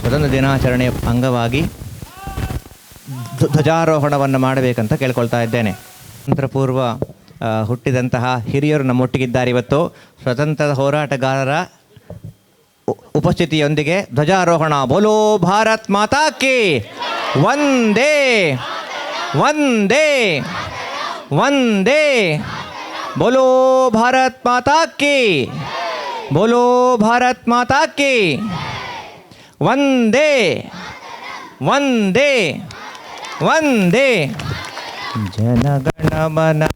ಸ್ವತಂತ್ರ ದಿನಾಚರಣೆಯ ಅಂಗವಾಗಿ ಧ್ವ- ಧ್ವಜಾರೋಹಣವನ್ನು ಮಾಡಬೇಕಂತ ಕೇಳ್ಕೊಳ್ತಾ ಇದ್ದೇನೆ. ಸ್ವತಂತ್ರ ಪೂರ್ವ ಹುಟ್ಟಿದಂತಹ ಹಿರಿಯರು ನಮ್ಮೊಟ್ಟಿಗಿದ್ದಾರೆ ಇವತ್ತು. ಸ್ವತಂತ್ರ ಹೋರಾಟಗಾರರ ಉಪಸ್ಥಿತಿಯೊಂದಿಗೆ ಧ್ವಜಾರೋಹಣ. ಬೋಲೋ ಭಾರತ್ ಮಾತಾ ಕಿ. ಒಂದೇ ಒಂದೇ ವಂದೇ. बोलो भारत माता की। बोलो भारत माता की। वंदे। वंदे। वंदे। जनगण मन।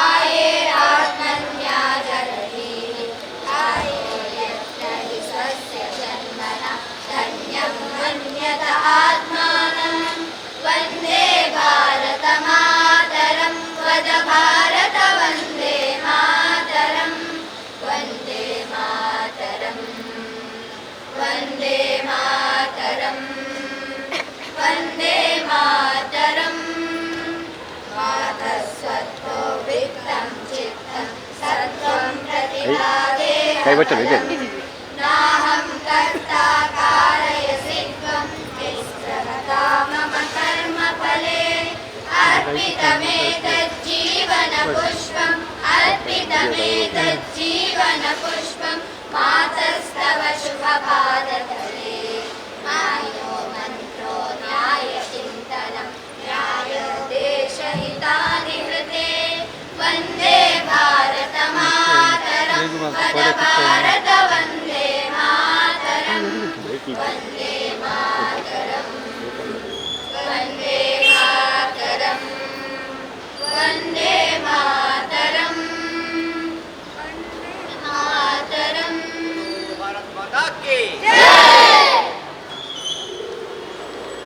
Amen. वचन विजय अर्पितमेतज्जीवनपुष्पम् अर्पितमेतज्जीवनपुष्पम् मातस्तव शुभपादतले मायो मन्त्रो न्यायचिन्तनं न्यायदेशहितानिहृते वंदे भा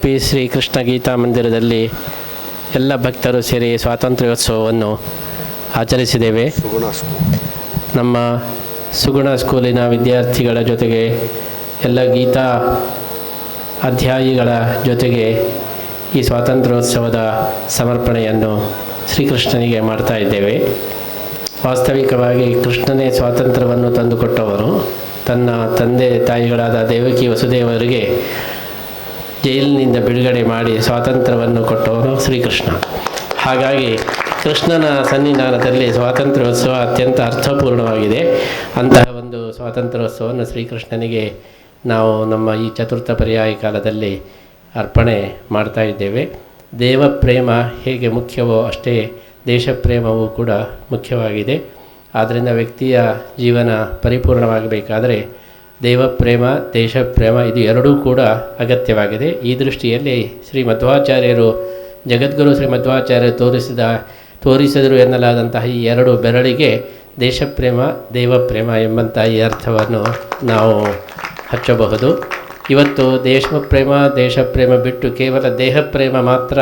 ಪಿ ಶ್ರೀ ಕೃಷ್ಣ ಗೀತಾ ಮಂದಿರದಲ್ಲಿ ಎಲ್ಲ ಭಕ್ತರು ಸೇರಿ ಸ್ವಾತಂತ್ರ್ಯೋತ್ಸವವನ್ನು ಆಚರಿಸಿದ್ದೇವೆ. ನಮ್ಮ ಸುಗುಣ ಸ್ಕೂಲಿನ ವಿದ್ಯಾರ್ಥಿಗಳ ಜೊತೆಗೆ ಎಲ್ಲ ಗೀತಾ ಅಧ್ಯಾಯಿಗಳ ಜೊತೆಗೆ ಈ ಸ್ವಾತಂತ್ರ್ಯೋತ್ಸವದ ಸಮರ್ಪಣೆಯನ್ನು ಶ್ರೀಕೃಷ್ಣನಿಗೆ ಮಾಡ್ತಾ ಇದ್ದೇವೆ. ವಾಸ್ತವಿಕವಾಗಿ ಕೃಷ್ಣನೇ ಸ್ವಾತಂತ್ರ್ಯವನ್ನು ತಂದುಕೊಟ್ಟವರು. ತನ್ನ ತಂದೆ ತಾಯಿಗಳಾದ ದೇವಕಿ ವಸುದೇವರಿಗೆ ಜೈಲಿನಿಂದ ಬಿಡುಗಡೆ ಮಾಡಿ ಸ್ವಾತಂತ್ರ್ಯವನ್ನು ಕೊಟ್ಟವರು ಶ್ರೀಕೃಷ್ಣ. ಹಾಗಾಗಿ ಕೃಷ್ಣನ ಸನ್ನಿಧಾನದಲ್ಲಿ ಸ್ವಾತಂತ್ರ್ಯೋತ್ಸವ ಅತ್ಯಂತ ಅರ್ಥಪೂರ್ಣವಾಗಿದೆ. ಅಂತಹ ಒಂದು ಸ್ವಾತಂತ್ರ್ಯೋತ್ಸವವನ್ನು ಶ್ರೀಕೃಷ್ಣನಿಗೆ ನಾವು ನಮ್ಮ ಈ ಚತುರ್ಥ ಪರ್ಯಾಯ ಕಾಲದಲ್ಲಿ ಅರ್ಪಣೆ ಮಾಡ್ತಾ ಇದ್ದೇವೆ. ದೇವಪ್ರೇಮ ಹೇಗೆ ಮುಖ್ಯವೋ ಅಷ್ಟೇ ದೇಶಪ್ರೇಮವೂ ಕೂಡ ಮುಖ್ಯವಾಗಿದೆ. ಆದ್ದರಿಂದ ವ್ಯಕ್ತಿಯ ಜೀವನ ಪರಿಪೂರ್ಣವಾಗಬೇಕಾದರೆ ದೇವಪ್ರೇಮ, ದೇಶಪ್ರೇಮ ಇದು ಎರಡೂ ಕೂಡ ಅಗತ್ಯವಾಗಿದೆ. ಈ ದೃಷ್ಟಿಯಲ್ಲಿ ಶ್ರೀ ಮಧ್ವಾಚಾರ್ಯರು ಜಗದ್ಗುರು ಶ್ರೀ ಮಧ್ವಾಚಾರ್ಯರು ತೋರಿಸಿದ ತೋರಿಸಿದರು ಎನ್ನಲಾದಂತಹ ಈ ಎರಡು ಬೆರಳಿಗೆ ದೇಶಪ್ರೇಮ, ದೇವಪ್ರೇಮ ಎಂಬಂತಹ ಈ ಅರ್ಥವನ್ನು ನಾವು ಹಚ್ಚಬಹುದು. ಇವತ್ತು ದೇಶಪ್ರೇಮ ದೇಶಪ್ರೇಮ ದೇಶ ಪ್ರೇಮ ಬಿಟ್ಟು ಕೇವಲ ದೇಹ ಪ್ರೇಮ ಮಾತ್ರ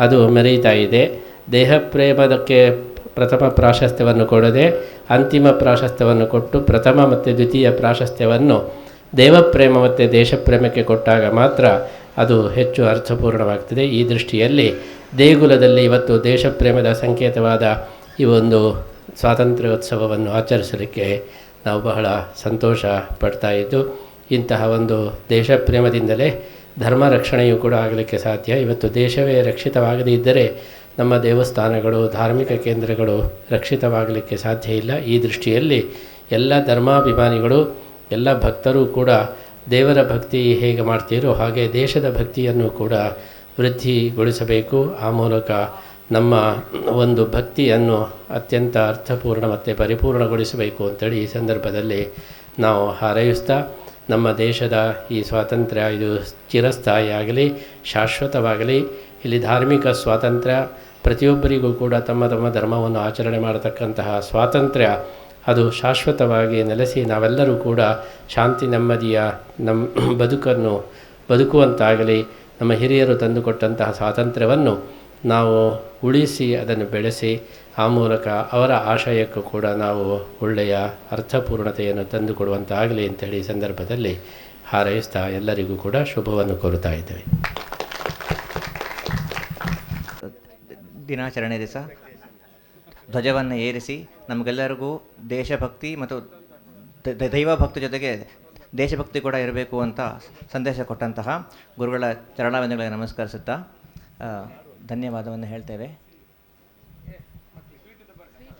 ಅದು ಮೆರೀತಾ ಇದೆ. ದೇಹ ಪ್ರೇಮದಕ್ಕೆ ಪ್ರಥಮ ಪ್ರಾಶಸ್ತ್ಯವನ್ನು ಕೊಡದೆ ಅಂತಿಮ ಪ್ರಾಶಸ್ತ್ಯವನ್ನು ಕೊಟ್ಟು ಪ್ರಥಮ ಮತ್ತು ದ್ವಿತೀಯ ಪ್ರಾಶಸ್ತ್ಯವನ್ನು ದೇವಪ್ರೇಮ ಮತ್ತು ದೇಶಪ್ರೇಮಕ್ಕೆ ಕೊಟ್ಟಾಗ ಮಾತ್ರ ಅದು ಹೆಚ್ಚು ಅರ್ಥಪೂರ್ಣವಾಗ್ತದೆ. ಈ ದೃಷ್ಟಿಯಲ್ಲಿ ದೇಗುಲದಲ್ಲಿ ಇವತ್ತು ದೇಶಪ್ರೇಮದ ಸಂಕೇತವಾದ ಈ ಒಂದು ಸ್ವಾತಂತ್ರ್ಯೋತ್ಸವವನ್ನು ಆಚರಿಸಲಿಕ್ಕೆ ನಾವು ಬಹಳ ಸಂತೋಷ ಪಡ್ತಾ ಇದ್ದು, ಇಂತಹ ಒಂದು ದೇಶ ಪ್ರೇಮದಿಂದಲೇ ಧರ್ಮ ರಕ್ಷಣೆಯೂ ಕೂಡ ಆಗಲಿಕ್ಕೆ ಸಾಧ್ಯ. ಇವತ್ತು ದೇಶವೇ ರಕ್ಷಿತವಾಗದೇ ಇದ್ದರೆ ನಮ್ಮ ದೇವಸ್ಥಾನಗಳು, ಧಾರ್ಮಿಕ ಕೇಂದ್ರಗಳು ರಕ್ಷಿತವಾಗಲಿಕ್ಕೆ ಸಾಧ್ಯ ಇಲ್ಲ. ಈ ದೃಷ್ಟಿಯಲ್ಲಿ ಎಲ್ಲ ಧರ್ಮಾಭಿಮಾನಿಗಳು, ಎಲ್ಲ ಭಕ್ತರು ಕೂಡ ದೇವರ ಭಕ್ತಿ ಹೇಗೆ ಮಾಡ್ತೀರೋ ಹಾಗೆ ದೇಶದ ಭಕ್ತಿಯನ್ನು ಕೂಡ ವೃದ್ಧಿಗೊಳಿಸಬೇಕು. ಆ ಮೂಲಕ ನಮ್ಮ ಒಂದು ಭಕ್ತಿಯನ್ನು ಅತ್ಯಂತ ಅರ್ಥಪೂರ್ಣ ಮತ್ತು ಪರಿಪೂರ್ಣಗೊಳಿಸಬೇಕು ಅಂತೇಳಿ ಈ ಸಂದರ್ಭದಲ್ಲಿ ನಾವು ಹಾರೈಸ್ತಾ, ನಮ್ಮ ದೇಶದ ಈ ಸ್ವಾತಂತ್ರ್ಯ ಇದು ಚಿರಸ್ಥಾಯಿಯಾಗಲಿ, ಶಾಶ್ವತವಾಗಲಿ. ಇಲ್ಲಿ ಧಾರ್ಮಿಕ ಸ್ವಾತಂತ್ರ್ಯ, ಪ್ರತಿಯೊಬ್ಬರಿಗೂ ಕೂಡ ತಮ್ಮ ತಮ್ಮ ಧರ್ಮವನ್ನು ಆಚರಣೆ ಮಾಡತಕ್ಕಂತಹ ಸ್ವಾತಂತ್ರ್ಯ, ಅದು ಶಾಶ್ವತವಾಗಿ ನೆಲೆಸಿ ನಾವೆಲ್ಲರೂ ಕೂಡ ಶಾಂತಿ ನೆಮ್ಮದಿಯ ನಮ್ಮ ಬದುಕನ್ನು ಬದುಕುವಂತಾಗಲಿ. ನಮ್ಮ ಹಿರಿಯರು ತಂದುಕೊಟ್ಟಂತಹ ಸ್ವಾತಂತ್ರ್ಯವನ್ನು ನಾವು ಉಳಿಸಿ ಅದನ್ನು ಬೆಳೆಸಿ, ಆ ಮೂಲಕ ಅವರ ಆಶಯಕ್ಕೂ ಕೂಡ ನಾವು ಒಳ್ಳೆಯ ಅರ್ಥಪೂರ್ಣತೆಯನ್ನು ತಂದುಕೊಡುವಂತಾಗಲಿ ಅಂತೇಳಿ ಈ ಸಂದರ್ಭದಲ್ಲಿ ಹಾರೈಸ್ತಾ ಎಲ್ಲರಿಗೂ ಕೂಡ ಶುಭವನ್ನು ಕೋರುತ್ತಾ ಇದ್ದೇವೆ. ದಿನಾಚರಣೆ ದಿವಸ. ಧ್ವಜವನ್ನು ಏರಿಸಿ, ನಮಗೆಲ್ಲರಿಗೂ ದೇಶಭಕ್ತಿ ಮತ್ತು ದೈವಭಕ್ತಿ ಜೊತೆಗೆ ದೇಶಭಕ್ತಿ ಕೂಡ ಇರಬೇಕು ಅಂತ ಸಂದೇಶ ಕೊಟ್ಟಂತಹ ಗುರುಗಳ ಚರಣಾವಂದಗಳಿಗೆ ನಮಸ್ಕರಿಸುತ್ತಾ ಧನ್ಯವಾದವನ್ನು ಹೇಳ್ತೇವೆ.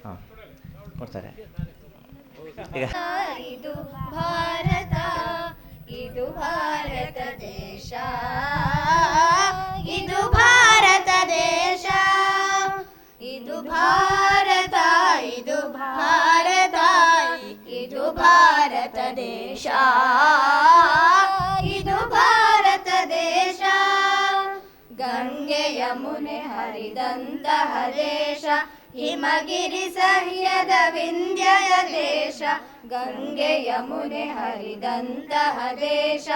ಹಾಂ, ಕೊಡ್ತಾರೆ. ಈಗ ಇದು ಭಾರತ ಇದು ಭಾರತ ದೇಶ, ಇದು ಭಾರತ ದೇಶ. ಇದು ಭಾರತ ಇದು ಭಾರತ ಇದು ಭಾರತ ದೇಶ ಇದು ಭಾರತ ದೇಶ ಗಂಗೆ ಯಮುನೆ ಹರಿದಂತಹ ದೇಶ ಹಿಮಗಿರಿ ಸಹ್ಯದ ವಿಂಧ್ಯಯ ದೇಶ ಗಂಗೆ ಯಮುನೆ ಹರಿದಂತಹ ದೇಶ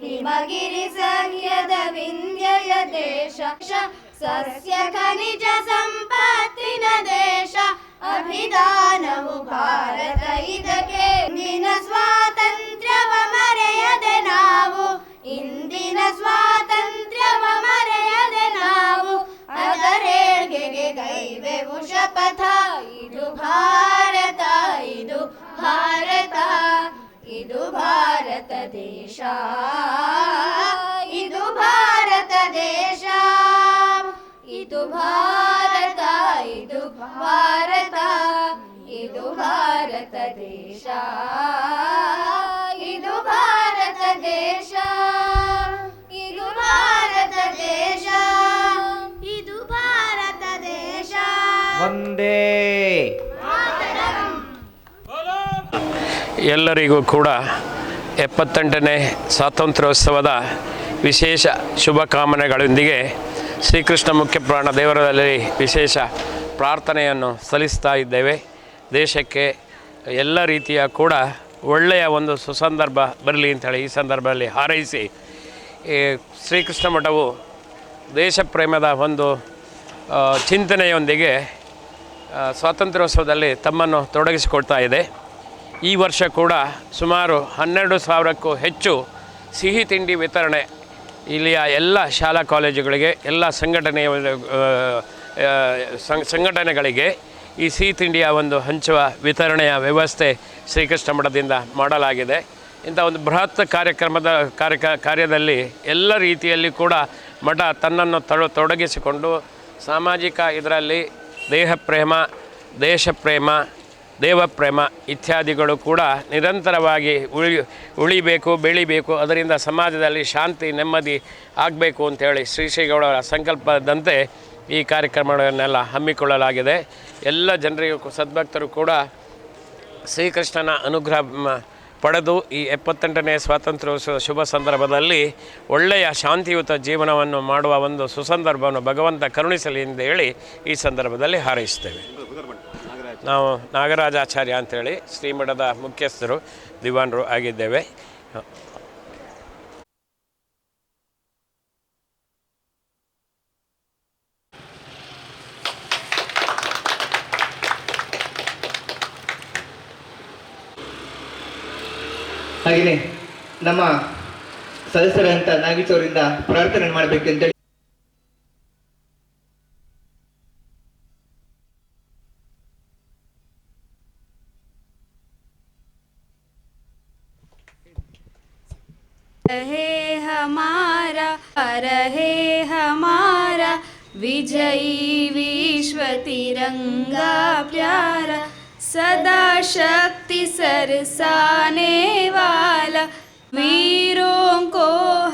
ಹಿಮಗಿರಿ ಸಹ್ಯದ ವಿಂಧ್ಯಯ ದೇಶ ಶ- ಸಸ್ಯ ಖನಿಜ ಸಂಪತ್ತಿನ ದೇಶ. ಅಭಿದಾನವು ಭಾರತ, ಇದಕ್ಕೆ ಇಂದಿನ ಸ್ವಾತಂತ್ರ್ಯವ ಮರೆಯದೆ ನಾವು. ಇಂದಿನ ಸ್ವಾತಂತ್ರ್ಯವ ಮರೆಯದೆ ನಾವು. ಅದರೇಳ್ಗೆಗೆ ಗೈವೆವು ಶಪಥ ಇದು ಭಾರತ ಇದು ಭಾರತ ಇದು ಭಾರತ ದೇಶ. ಭಾರತ ಇದು ಭಾರತ ಇದು ಭಾರತ ದೇಶ. ಇದು ಭಾರತ ದೇಶ ಇದು ಭಾರತ ದೇಶ ಇದು ಭಾರತ ದೇಶ. ಒಂದೇ ಎಲ್ಲರಿಗೂ ಕೂಡ ಎಪ್ಪತ್ತೆಂಟನೇ ಸ್ವಾತಂತ್ರ್ಯೋತ್ಸವದ ವಿಶೇಷ ಶುಭಕಾಮನೆಗಳೊಂದಿಗೆ ಶ್ರೀಕೃಷ್ಣ ಮುಖ್ಯ ಪ್ರಾಣ ದೇವರಲ್ಲಿ ವಿಶೇಷ ಪ್ರಾರ್ಥನೆಯನ್ನು ಸಲ್ಲಿಸ್ತಾ ಇದ್ದೇವೆ. ದೇಶಕ್ಕೆ ಎಲ್ಲ ರೀತಿಯ ಕೂಡ ಒಳ್ಳೆಯ ಒಂದು ಸುಸಂದರ್ಭ ಬರಲಿ ಅಂತೇಳಿ ಈ ಸಂದರ್ಭದಲ್ಲಿ ಹಾರೈಸಿ, ಈ ಶ್ರೀಕೃಷ್ಣ ಮಠವು ದೇಶ ಪ್ರೇಮದ ಒಂದು ಚಿಂತನೆಯೊಂದಿಗೆ ಸ್ವಾತಂತ್ರ್ಯೋತ್ಸವದಲ್ಲಿ ತಮ್ಮನ್ನು ತೊಡಗಿಸಿಕೊಳ್ತಾ ಇದೆ. ಈ ವರ್ಷ ಕೂಡ ಸುಮಾರು ಹನ್ನೆರಡು ಸಾವಿರಕ್ಕೂ ಹೆಚ್ಚು ಸಿಹಿ ತಿಂಡಿ ವಿತರಣೆ ಇಲ್ಲಿಯ ಎಲ್ಲ ಶಾಲಾ ಕಾಲೇಜುಗಳಿಗೆ ಎಲ್ಲ ಸಂಘಟನೆಯ ಆ, ಆ, ಸಂ- ಸಂಘಟನೆಗಳಿಗೆ ಈ ಸಿಹಿ ತಿಂಡಿಯ ಒಂದು ಹಂಚುವ ವಿತರಣೆಯ ವ್ಯವಸ್ಥೆ ಶ್ರೀಕೃಷ್ಣ ಮಠದಿಂದ ಮಾಡಲಾಗಿದೆ. ಇಂಥ ಒಂದು ಬೃಹತ್ ಕಾರ್ಯಕ್ರಮದ ಕಾರ್ಯ ಕಾರ್ಯದಲ್ಲಿ ಎಲ್ಲ ರೀತಿಯಲ್ಲಿ ಕೂಡ ಮಠ ತನ್ನನ್ನು ತೊಡ ತೊಡಗಿಸಿಕೊಂಡು ಸಾಮಾಜಿಕ ಇದರಲ್ಲಿ ದೇಹ ಪ್ರೇಮ ದೇಶ ಪ್ರೇಮ ದೇವಪ್ರೇಮ ಇತ್ಯಾದಿಗಳು ಕೂಡ ನಿರಂತರವಾಗಿ ಉಳಿ ಉಳಿಬೇಕು, ಬೆಳಿಬೇಕು, ಅದರಿಂದ ಸಮಾಜದಲ್ಲಿ ಶಾಂತಿ, ನೆಮ್ಮದಿ ಆಗಬೇಕು ಅಂತೇಳಿ ಶ್ರೀ ಶ್ರೀಗೌಡರ ಸಂಕಲ್ಪದಂತೆ ಈ ಕಾರ್ಯಕ್ರಮಗಳನ್ನೆಲ್ಲ ಹಮ್ಮಿಕೊಳ್ಳಲಾಗಿದೆ. ಎಲ್ಲ ಜನರಿಗೂ ಸದ್ಭಕ್ತರು ಕೂಡ ಶ್ರೀಕೃಷ್ಣನ ಅನುಗ್ರಹ ಪಡೆದು ಈ ಎಪ್ಪತ್ತೆಂಟನೇ ಸ್ವಾತಂತ್ರ್ಯೋತ್ಸವ ಶುಭ ಸಂದರ್ಭದಲ್ಲಿ ಒಳ್ಳೆಯ ಶಾಂತಿಯುತ ಜೀವನವನ್ನು ಮಾಡುವ ಒಂದು ಸುಸಂದರ್ಭವನ್ನು ಭಗವಂತ ಕರುಣಿಸಲಿ ಎಂದು ಹೇಳಿ ಈ ಸಂದರ್ಭದಲ್ಲಿ ಹಾರೈಸ್ತೇವೆ ನಾವು ನಾಗರಾಜಾಚಾರ್ಯ ಅಂತೇಳಿ ಶ್ರೀಮಠದ ಮುಖ್ಯಸ್ಥರು ದಿವಾನರು ಆಗಿದ್ದೇವೆ. ಹಾಗೆಯೇ ನಮ್ಮ ಸದಸ್ಯರಂತ ನಾಗೇಶ್ ಅವರಿಂದ ಪ್ರಾರ್ಥನೆ ಮಾಡಬೇಕಂತೇಳಿ रहे हमारा, विजयी विश्व तिरंगा प्यारा, सदा शक्ति सरसाने वाला, वीरों को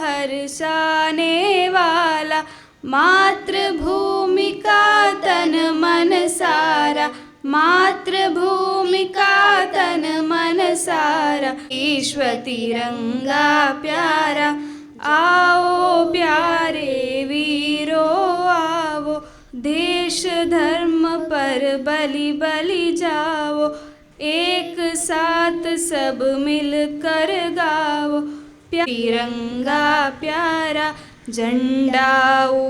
हर्षाने वाला, मातृभूमि का तन मन सारा, मातृभूमि का तन मन सारा ईश्व तिरंगा प्यारा आओ पर बलि बलि जाओ एक साथ सब मिलकर गाओ प्या- तिरंगा प्यारा झंडा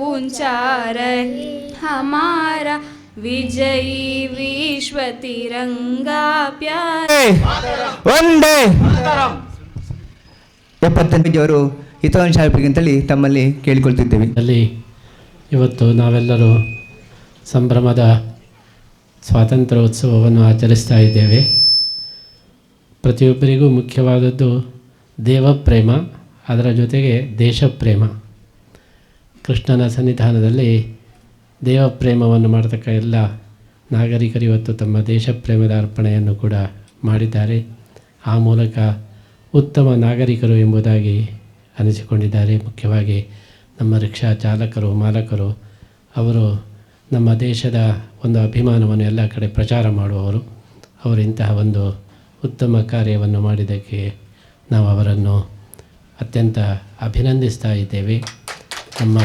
ऊंचा रहे हमारा विजयी विश्व तिरंगा प्यारा ಒಂದೇ ಎಪ್ಪತ್ತೆಂಟು ಅವರು ಹಿತವಂಶ ಅಂತೇಳಿ ತಮ್ಮಲ್ಲಿ ಕೇಳಿಕೊಳ್ತಿದ್ದೇವೆ ಅಲ್ಲಿ ಇವತ್ತು ನಾವೆಲ್ಲರೂ ಸಂಭ್ರಮದ ಸ್ವಾತಂತ್ರ್ಯೋತ್ಸವವನ್ನು ಆಚರಿಸ್ತಾ ಇದ್ದೇವೆ. ಪ್ರತಿಯೊಬ್ಬರಿಗೂ ಮುಖ್ಯವಾದದ್ದು ದೇವಪ್ರೇಮ, ಅದರ ಜೊತೆಗೆ ದೇಶಪ್ರೇಮ. ಕೃಷ್ಣನ ಸನ್ನಿಧಾನದಲ್ಲಿ ದೇವಪ್ರೇಮವನ್ನು ಮಾಡತಕ್ಕ ಎಲ್ಲ ನಾಗರಿಕರು ಇವತ್ತು ತಮ್ಮ ದೇಶಪ್ರೇಮದ ಅರ್ಪಣೆಯನ್ನು ಕೂಡ ಮಾಡಿದ್ದಾರೆ. ಆ ಮೂಲಕ ಉತ್ತಮ ನಾಗರಿಕರು ಎಂಬುದಾಗಿ ಅನಿಸಿಕೊಂಡಿದ್ದಾರೆ. ಮುಖ್ಯವಾಗಿ ನಮ್ಮ ರಿಕ್ಷಾ ಚಾಲಕರು, ಮಾಲಕರು, ಅವರು ನಮ್ಮ ದೇಶದ ಒಂದು ಅಭಿಮಾನವನ್ನು ಎಲ್ಲ ಕಡೆ ಪ್ರಚಾರ ಮಾಡುವವರು, ಅವರು ಇಂತಹ ಒಂದು ಉತ್ತಮ ಕಾರ್ಯವನ್ನು ಮಾಡಿದ್ದಕ್ಕೆ ನಾವು ಅವರನ್ನು ಅತ್ಯಂತ ಅಭಿನಂದಿಸ್ತಾ ಇದ್ದೇವೆ. ನಮ್ಮ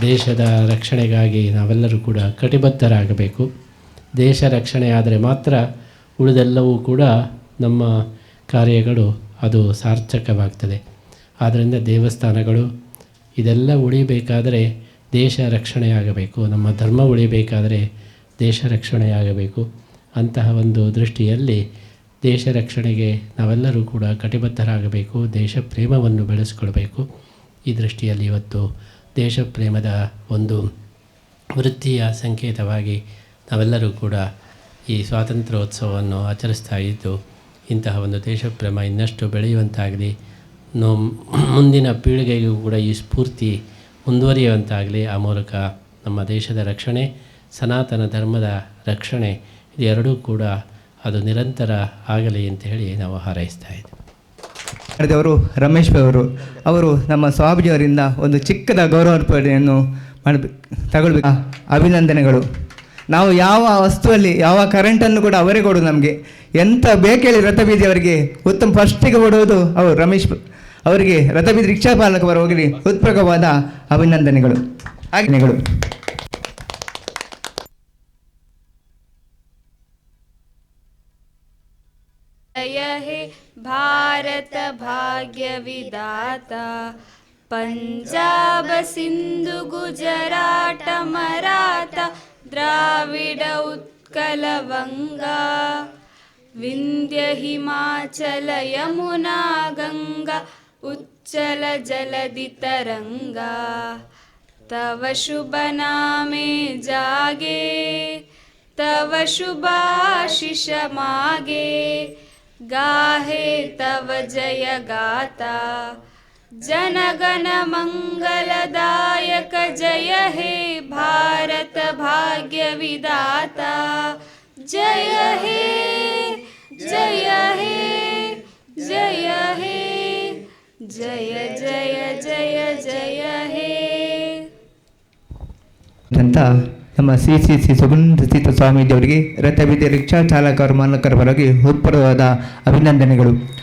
ದೇಶದ ರಕ್ಷಣೆಗಾಗಿ ನಾವೆಲ್ಲರೂ ಕೂಡ ಕಟಿಬದ್ಧರಾಗಬೇಕು. ದೇಶ ರಕ್ಷಣೆ ಆದರೆ ಮಾತ್ರ ಉಳಿದೆಲ್ಲವೂ ಕೂಡ ನಮ್ಮ ಕಾರ್ಯಗಳು ಅದು ಸಾರ್ಥಕವಾಗ್ತದೆ. ಆದ್ದರಿಂದ ದೇವಸ್ಥಾನಗಳು ಇದೆಲ್ಲ ಉಳಿಬೇಕಾದರೆ ದೇಶ ರಕ್ಷಣೆಯಾಗಬೇಕು, ನಮ್ಮ ಧರ್ಮ ಉಳಿಬೇಕಾದರೆ ದೇಶ ರಕ್ಷಣೆಯಾಗಬೇಕು ಅಂತಹ ಒಂದು ದೃಷ್ಟಿಯಲ್ಲಿ ದೇಶ ರಕ್ಷಣೆಗೆ ನಾವೆಲ್ಲರೂ ಕೂಡ ಕಟಿಬದ್ಧರಾಗಬೇಕು, ದೇಶ ಪ್ರೇಮವನ್ನು ಬೆಳೆಸ್ಕೊಳ್ಬೇಕು. ಈ ದೃಷ್ಟಿಯಲ್ಲಿ ಇವತ್ತು ದೇಶ ಪ್ರೇಮದ ಒಂದು ವೃತ್ತಿಯ ಸಂಕೇತವಾಗಿ ನಾವೆಲ್ಲರೂ ಕೂಡ ಈ ಸ್ವಾತಂತ್ರ್ಯೋತ್ಸವವನ್ನು ಆಚರಿಸ್ತಾ ಇದ್ದು, ಇಂತಹ ಒಂದು ದೇಶಪ್ರೇಮ ಇನ್ನಷ್ಟು ಬೆಳೆಯುವಂತಾಗಲಿ ನೋ, ಮುಂದಿನ ಪೀಳಿಗೆಗೂ ಕೂಡ ಈ ಸ್ಫೂರ್ತಿ ಮುಂದುವರಿಯುವಂತಾಗಲಿ ಆ ಮೂಲಕ ನಮ್ಮ ದೇಶದ ರಕ್ಷಣೆ, ಸನಾತನ ಧರ್ಮದ ರಕ್ಷಣೆ ಇದೆರಡೂ ಕೂಡ ಅದು ನಿರಂತರ ಆಗಲಿ ಅಂತ ಹೇಳಿ ನಾವು ಹಾರೈಸ್ತಾ ಇದ್ದೀವಿ ಅವರು ರಮೇಶ್ ಅವರು. ಅವರು ನಮ್ಮ ಸ್ವಾಮೀಜಿಯವರಿಂದ ಒಂದು ಚಿಕ್ಕದ ಗೌರವಾರ್ಪಣೆಯನ್ನು ಮಾಡಬೇಕು ತಗೊಳ್ಬೇಕು. ಅಭಿನಂದನೆಗಳು. ನಾವು ಯಾವ ವಸ್ತುವಲ್ಲಿ, ಯಾವ ಕರೆಂಟನ್ನು ಕೂಡ ಅವರೇ ಕೊಡು ನಮಗೆ. ಎಂಥ ಬೇಕೇಳಿ ರಥ ಅವರಿಗೆ, ಉತ್ತಮ ಫಸ್ಟಿಗೆ ಕೊಡುವುದು ಅವರು ರಮೇಶ್ ಅವರಿಗೆ ರಥಬೀದಿ ರಿಕ್ಷಾ ಪಾಲಕರ ಹೋಗಲಿ ಹೃತ್ಪೂರ್ವಕವಾದ ಅಭಿನಂದನೆಗಳು ಆಜ್ಞೆಗಳು जय हे भारत भाग्य विदाता पंजाब सिंधु गुजराट मराठा द्राविड उत्कल वंगा विंध्य हिमाचल यमुना गंगा उच्चल जलधि तरंगा तव शुभ नामे जागे। तव शुभाशिष मागे। गाहे तव जय गाता। जनगण मंगलदायक जय हे भारत भाग्य विदाता जय हे जय हे जय हे ಜಯ ಜಯ ಜಯ ಜಯ ಹೇ. ಅಂತ ನಮ್ಮ ಸಿ ಸಿ ಸಿ ಸಿಥ ಸ್ವಾಮಿ ಸ್ವಾಮೀಜಿಯವರಿಗೆ ರಥ ಬೀದಿ ರಿಕ್ಷಾ ಚಾಲಕರು ಮಾಲಕರ ಪರವಾಗಿ ಹೃತ್ಪರವಾದ ಅಭಿನಂದನೆಗಳು.